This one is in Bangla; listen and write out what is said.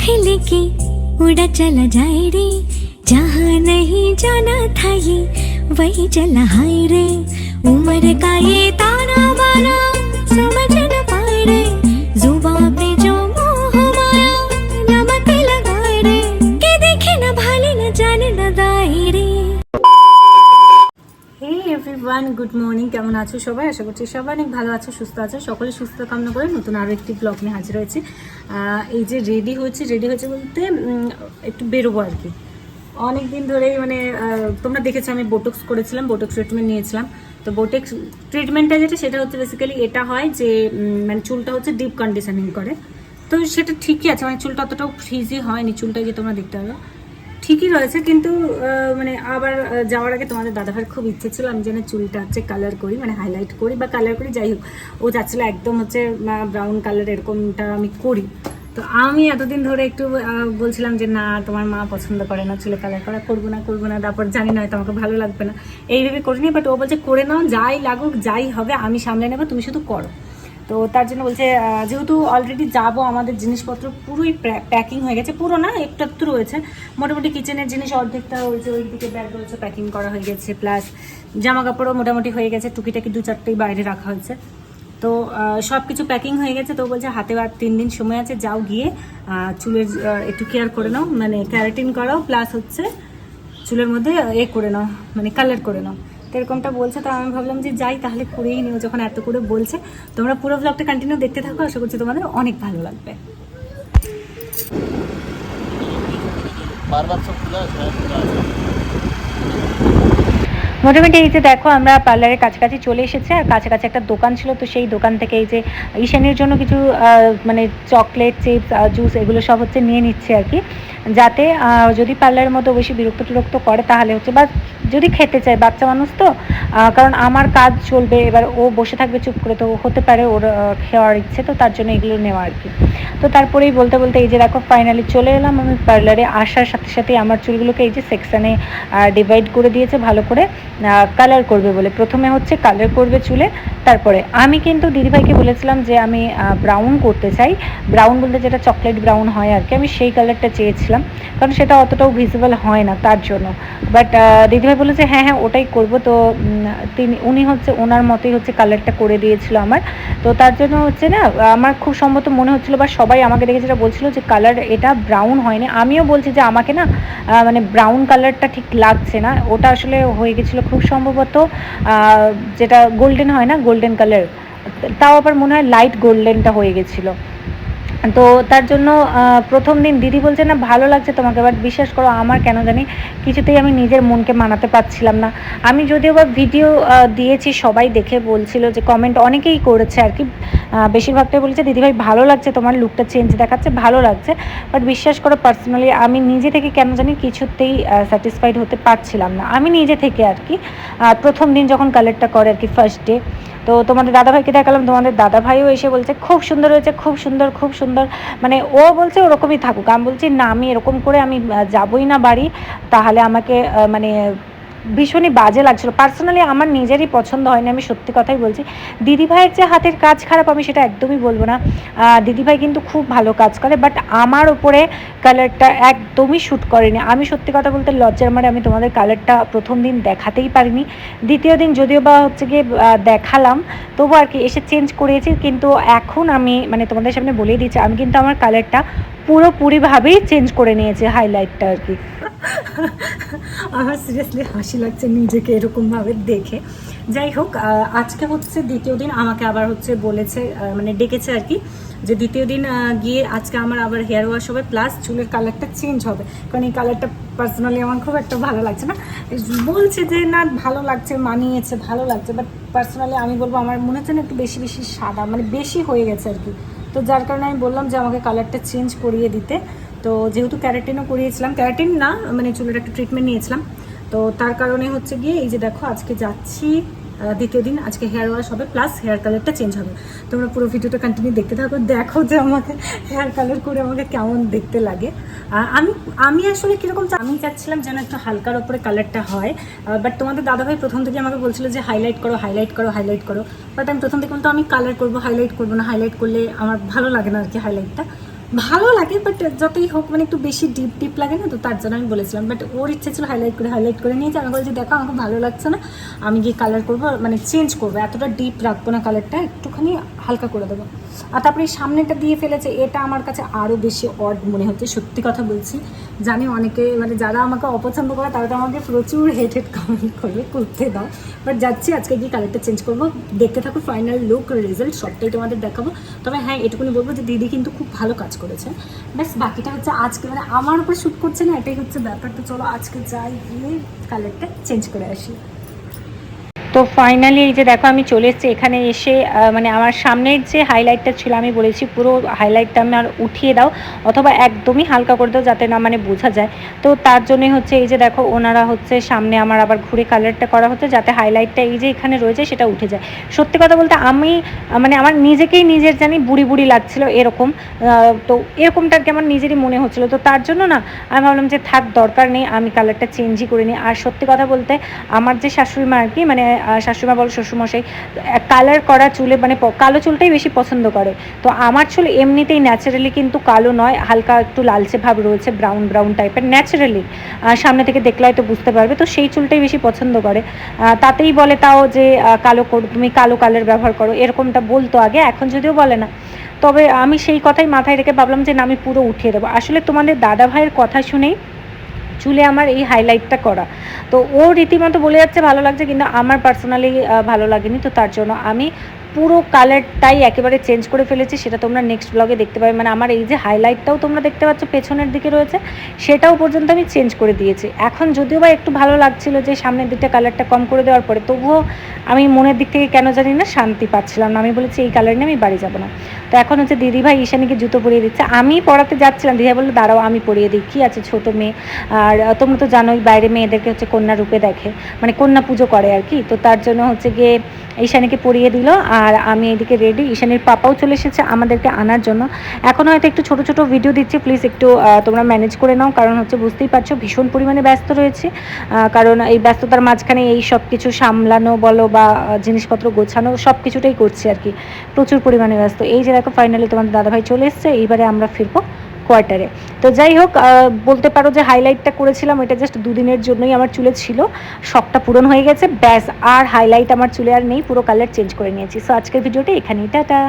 आँख लेके उड़ा चला जाए रे। जहाँ नहीं जाना था ये, वही चला हाय रे। उम्र का ये ताना बाना समझ न पाए रे। जुबा पे जो मोह माया नमक लगाए रे। के देखे न भाले, न जाने न दाए रे। हे एवरीवन गुड मॉर्निंग আছো সবাই? আশা করছি সবাই অনেক ভালো আছো, সুস্থ আছো। সকলে সুস্থ কামনা করে নতুন আরও একটি ব্লগ নিয়ে হাজির হয়েছি। এই যে রেডি হয়েছে রেডি হয়েছে বলতে একটু বেরোবো আর কি। অনেক দিন ধরেই মানে তোমরা দেখেছ আমি বোটক্স করেছিলাম বোটক্স ট্রিটমেন্ট নিয়েছিলাম। তো বোটক্স ট্রিটমেন্টটা যেটা, সেটা হচ্ছে বেসিক্যালি এটা হয় যে মানে চুলটা হচ্ছে ডিপ কন্ডিশনিং করে। তো সেটা ঠিকই আছে মানে চুলটা অতটাও ফ্রিজি হয়নি, চুলটা যে তোমরা দেখতে পারো। ঠিকই রয়েছে, কিন্তু মানে আবার যাওয়ার আগে তোমাদের দাদাভাইয়ের খুব ইচ্ছে ছিল আমি যেন চুলটা হচ্ছে কালার করি মানে হাইলাইট করি বা কালার করি, যাই হোক। ও চাচ্ছিল একদম হচ্ছে ব্রাউন কালার এরকমটা আমি করি। তো আমি এতদিন ধরে একটু বলছিলাম যে না, তোমার মা পছন্দ করে না চুলে কালার করা, করব না করব না, তারপর জানি না হয়তো আমাকে ভালো লাগবে না। এইভাবে করিনি বাট ও বলছে, করে নাও, যাই লাগুক, যাই হবে, আমি সামলে নেব, তুমি শুধু করো। তো তার জন্য বলছে যেহেতু অলরেডি যাব, আমাদের জিনিসপত্র পুরোই প্যাকিং হয়ে গেছে। পুরো না, একটু একটু রয়েছে। মোটামুটি কিচেনের জিনিস অর্ধেকটা রয়েছে ওই দিকে ব্যাগ রয়েছে প্যাকিং করা হয়ে গেছে। প্লাস জামা কাপড়ও মোটামুটি হয়ে গেছে। টুকিটাকি দু চারটেই বাইরে রাখা হয়েছে। তো সব কিছু প্যাকিং হয়ে গেছে। তো বলছে হাতে আর তিন দিন সময় আছে। যাও গিয়ে চুলের একটু কেয়ার করে নাও। মানে ক্যারাটিন করাও। প্লাস হচ্ছে, চুলের মধ্যে এ করে নাও। মানে কালার করে নাও। তো এরকমটা বলছে তো আমি ভাবলাম যে যাই তাহলে করেই নিও যখন এত করে বলছে। তোমরা পুরো ব্লগটা কন্টিনিউ দেখতে থাকো আশা করছি তোমাদের অনেক ভালো লাগবে। বারবার সব খোলা আছে হ্যাঁ, মোটামুটি এই যে দেখো আমরা পার্লারের কাছাকাছি চলে এসেছে আর কাছাকাছি একটা দোকান ছিল তো সেই দোকান থেকে এই যে ঈশানের জন্য কিছু মানে চকলেট চিপস জুস এগুলো সব হচ্ছে নিয়ে নিচ্ছে আর কি। যাতে যদি পার্লারের মধ্যে বেশি বিরক্ত টিরক্ত করে তাহলে হচ্ছে বা যদি খেতে চায় বাচ্চা মানুষ তো কারণ আমার কাজ চলবে এবার ও বসে থাকবে চুপ করে তো হতে পারে ওর আহ, খাওয়ার ইচ্ছে তো তার জন্য এগুলো নেওয়া আর কি। তো তারপরেই বলতে বলতে এই যে দেখো ফাইনালি চলে এলাম আমি পার্লারে আসার সাথে সাথে আমার চুলগুলোকে এই যে সেকশানে ডিভাইড করে দিয়েছে ভালো করে। কালার করবে বলে। প্রথমে হচ্ছে কালার করবে চুলে, তারপরে আমি কিন্তু দিদিভাইকে বলেছিলাম যে আমি ব্রাউন করতে চাই। ব্রাউন বলতে যেটা চকলেট ব্রাউন হয় আর কি, আমি সেই কালারটা চেয়েছিলাম। কারণ সেটা অতটাও ভিজিবল হয় না তার জন্য। বাট দিদিভাই বলে যে হ্যাঁ হ্যাঁ ওটাই করব। তো তিনি, উনি হচ্ছে ওনার মতোই হচ্ছে কালারটা করে দিয়েছিল আমার। তো তার জন্য হচ্ছে না, আমার খুব সম্ভবত মনে হচ্ছিল বা সবাই আমাকে দেখে যেটা বলছিল যে কালার এটা ব্রাউন হয়নি। আমিও বলছি যে আমাকে না মানে ব্রাউন কালারটা ঠিক লাগছে না। ওটা আসলে হয়ে গেছিল খুব সম্ভবত যেটা গোল্ডেন হয় না গোল্ডেন কালার তাও আবার মনে হয় লাইট গোল্ডেনটা হয়ে গেছিল। তো তার জন্য প্রথম দিন দিদি বলছে, না, ভালো লাগছে তোমাকে বাট বিশ্বাস করো, আমার কেন জানি কিছুতেই আমি নিজের মনকে মানাতে পারছিলাম না। আমি যদিও বা ভিডিও দিয়েছি, সবাই দেখে বলছিল যে কমেন্ট অনেকেই করেছে আর কি। বেশিরভাগটাই বলেছে দিদিভাই ভালো লাগছে তোমার লুকটা চেঞ্জ দেখাচ্ছে, ভালো লাগছে বাট বিশ্বাস করো পার্সোনালি আমি নিজে থেকে কেন জানি কিছুতেই স্যাটিসফাইড হতে পারছিলাম না। আমি নিজে থেকে আর কি প্রথম দিন যখন কালারটা করে আর কি ফার্স্ট ডে তো তোমাদের দাদাভাইকে দেখালাম? তোমাদের দাদাভাইও এসে বলছে, খুব সুন্দর হয়েছে, খুব সুন্দর খুব সুন্দর। মানে ও বলছে ওরকমই থাকুক। আমি বলছি, না, আমি এরকম করে আমি যাবোই যাবই না বাড়ি। তাহলে আমাকে মানে ভীষণই বাজে লাগছিল। পার্সোনালি আমার নিজেরই পছন্দ হয়নি, আমি সত্যি কথাই বলছি। দিদিভাইয়ের যে হাতের কাজ খারাপ, আমি সেটা একদমই বলব না। দিদিভাই কিন্তু খুব ভালো কাজ করে বাট আমার ওপরে কালারটা একদমই শ্যুট করেনি। আমি সত্যি কথা বলতে লজ্জার মারে আমি তোমাদের কালারটা প্রথম দিন দেখাতেই পারিনি। দ্বিতীয় দিন যদিও বা হচ্ছে গিয়ে দেখালাম, তবু আর কি এসে চেঞ্জ করিয়েছি, কিন্তু এখন আমি মানে তোমাদের সামনে বলেই দিচ্ছি, আমি কিন্তু আমার কালারটা পুরোপুরিভাবেই চেঞ্জ করে নিয়েছি হাইলাইটটা আর কি। আমার সিরিয়াসলি হাসি লাগছে নিজেকে এরকমভাবে দেখে। যাই হোক আজকে হচ্ছে দ্বিতীয় দিন, আমাকে আবার হচ্ছে বলেছে মানে ডেকেছে আর কি, যে দ্বিতীয় দিন গিয়ে আজকে আমার আবার হেয়ার ওয়াশ হবে প্লাস চুলের কালারটা চেঞ্জ হবে। কারণ এই কালারটা পার্সোনালি আমার খুব একটা ভালো লাগছে না। বলছে যে, না, ভালো লাগছে, মানিয়েছে, ভালো লাগছে বাট পার্সোনালি আমি বলব, আমার মনে হচ্ছে না একটু বেশি বেশি সাদা মানে বেশি হয়ে গেছে আর কি। তো যার কারণে আমি বললাম যে, আমাকে কালারটা চেঞ্জ করিয়ে দিতে। তো যেহেতু ক্যারাটিনও করিয়েছিলাম, ক্যারাটিন না মানে চুলের একটা ট্রিটমেন্ট নিয়েছিলাম, তো তার কারণে হচ্ছে গিয়ে এই যে দেখো আজকে যাচ্ছি দ্বিতীয় দিন আজকে হেয়ার ওয়াশ হবে প্লাস হেয়ার কালারটা চেঞ্জ হবে। তোমরা পুরো ভিডিওটা কন্টিনিউ দেখতে থাকো, দেখো যে আমাকে হেয়ার কালার করে আমাকে কেমন দেখতে লাগে। আমি আমি আসলে কীরকম আমি চাচ্ছিলাম যেন একটু হালকার ওপরে কালারটা হয় বাট তোমাদের দাদাভাই প্রথম থেকে আমাকে বলছিল যে হাইলাইট করো হাইলাইট করো হাইলাইট করো বাট আমি প্রথম থেকে বলতো আমি কালার করব হাইলাইট করব না হাইলাইট করলে আমার ভালো লাগে না আর কি হাইলাইটটা ভালো লাগে বাট যতই হোক মানে একটু বেশি ডিপ ডিপ লাগে না, তো তার জন্য আমি বলেছিলাম। বাট ওর ইচ্ছে ছিল হাইলাইট করে হাইলাইট করে নিয়েছে আমি বলছি, দেখো আমাকে ভালো লাগছে না, আমি গিয়ে কালার করব মানে চেঞ্জ করব। এতটা ডিপ রাখব না কালারটা একটুখানি হালকা করে দেবো। আর তারপরে সামনেটা দিয়ে ফেলেছে, এটা আমার কাছে আরও বেশি অড মনে হচ্ছে, সত্যি কথা বলছি। জানি অনেকে মানে যারা আমাকে অপছন্দ করে, তারা তো আমাকে প্রচুর হেড হেড কমেন্ট করবে, করতে দাও। বাট যাচ্ছি, আজকে গিয়ে কালারটা চেঞ্জ করব। দেখতে থাকো ফাইনাল লুক রেজাল্ট সবটাই তোমাদের দেখাবো। তবে হ্যাঁ এটুকুনি বলব যে দিদি কিন্তু খুব ভালো কাজ করেছে। ব্যাস, বাকিটা হচ্ছে আজকে। মানে আমার উপর শ্যুট করছে না, এটাই হচ্ছে ব্যাপার। তো চলো আজকে যাই গিয়ে কালারটা চেঞ্জ করে আসি। তো ফাইনালি এই যে দেখো আমি চলে এসেছি, এখানে এসে মানে আমার সামনের যে হাইলাইটটা ছিল, আমি বলেছি পুরো হাইলাইটটা আমার উঠিয়ে দাও, অথবা একদমই হালকা করে দাও যাতে না মানে বোঝা যায়। তো তার জন্যই হচ্ছে এই যে দেখো, ওনারা হচ্ছে সামনে আমার আবার ঘুরে কালারটা করা হচ্ছে যাতে হাইলাইটটা এই যে এখানে রয়েছে সেটা উঠে যায়। সত্যি কথা বলতে আমি মানে আমার নিজেকেই নিজের জানি বুড়ি বুড়ি লাগছিল এরকম তো এরকমটা আর কি আমার নিজেরই মনে হচ্ছিল। তো তার জন্য না, আমি ভাবলাম যে থাক দরকার নেই, আমি কালারটা চেঞ্জই করে নিই। আর সত্যি কথা বলতে আমার যে শাশুড়ি মা আর কি মানে শাশুড়িমা বলো, শ্বশুরমশাই কালার করা চুলে মানে কালো চুলটাই বেশি পছন্দ করে। তো আমার চুল এমনিতেই ন্যাচারালি কিন্তু কালো নয়, হালকা একটু লালচে ভাব রয়েছে ব্রাউন ব্রাউন টাইপের ন্যাচারালি সামনে থেকে দেখলে হয়তো বুঝতে পারবে, তো সেই চুলটাই বেশি পছন্দ করে। তাতেই বলে তাও যে কালো তুমি কালো কালার ব্যবহার করো, এরকমটা বলতো আগে, এখন যদিও বলে না। তবে আমি সেই কথাই মাথায় রেখে ভাবলাম যে, না, আমি পুরো উঠিয়ে দেবো। আসলে তোমাদের দাদা ভাইয়ের কথা শুনেই চুলে আমার এই হাইলাইটটা করা। তো ও রীতিমতো বলে যাচ্ছে, ভালো লাগছে। কিন্তু আমার পার্সোনালি ভালো লাগেনি। তো তার জন্য আমি পুরো কালারটাই একেবারে চেঞ্জ করে ফেলেছি, সেটা তোমরা নেক্সট ব্লগে দেখতে পাবে। মানে আমার এই যে হাইলাইটটাও তোমরা দেখতে পাচ্ছ, পেছনের দিকে রয়েছে, সেটাও পর্যন্ত আমি চেঞ্জ করে দিয়েছি। এখন যদিও বা একটু ভালো লাগছিল যে সামনের দিকটা কালারটা কম করে দেওয়ার পরে, তবুও আমি মনের দিক থেকে কেন জানি না শান্তি পাচ্ছিলাম না। আমি বলেছি, এই কালার নিয়ে আমি বাড়ি যাব না। তো এখন হচ্ছে দিদিভাই ঈশানীকে জুতো পরিয়ে দিচ্ছে। আমি পড়াতে যাচ্ছিলাম, দিদিভাই বলল, দাঁড়াও, আমি পরিয়ে দিই। কী আছে ছোট মেয়ে? আর তোমরা তো জানোই, বাইরে মেয়েদেরকে হচ্ছে কন্যা রূপে দেখে মানে কন্যা পুজো করে আর কি। তো তার জন্য হচ্ছে গিয়ে ঈশানীকে পরিয়ে দিল। আর আমি এদিকে রেডি ঈশানের পাপাও চলে এসেছে আমাদেরকে আনার জন্য। এখন হয়তো একটু ছোট ছোট ভিডিও দিচ্ছি। প্লিজ একটু তোমরা ম্যানেজ করে নাও। কারণ হচ্ছে বুঝতেই পারছ, ভীষণ পরিমাণে ব্যস্ত রয়েছে। কারণ এই ব্যস্ততার মাঝখানে এই সব কিছু সামলানো বলো বা জিনিসপত্র গোছানো সব কিছুটাই করছি আর কি। প্রচুর পরিমাণে ব্যস্ত। এই যে দেখো ফাইনালি তোমাদের দাদাভাই চলে এসছে। এইবারে আমরা ফিরবো। কোয়ার্টারে তো যাই হোক বলতে পারো যে হাইলাইটটা করেছিলাম এটা জাস্ট দুদিনের জন্যই আমার চুলে ছিল। শখটা পূরণ হয়ে গেছে। ব্যাস, আর হাইলাইট আমার চুলে আর নেই, পুরো কালার চেঞ্জ করে নিয়েছি। সো আজকের ভিডিওটা এখানেই, টাটা!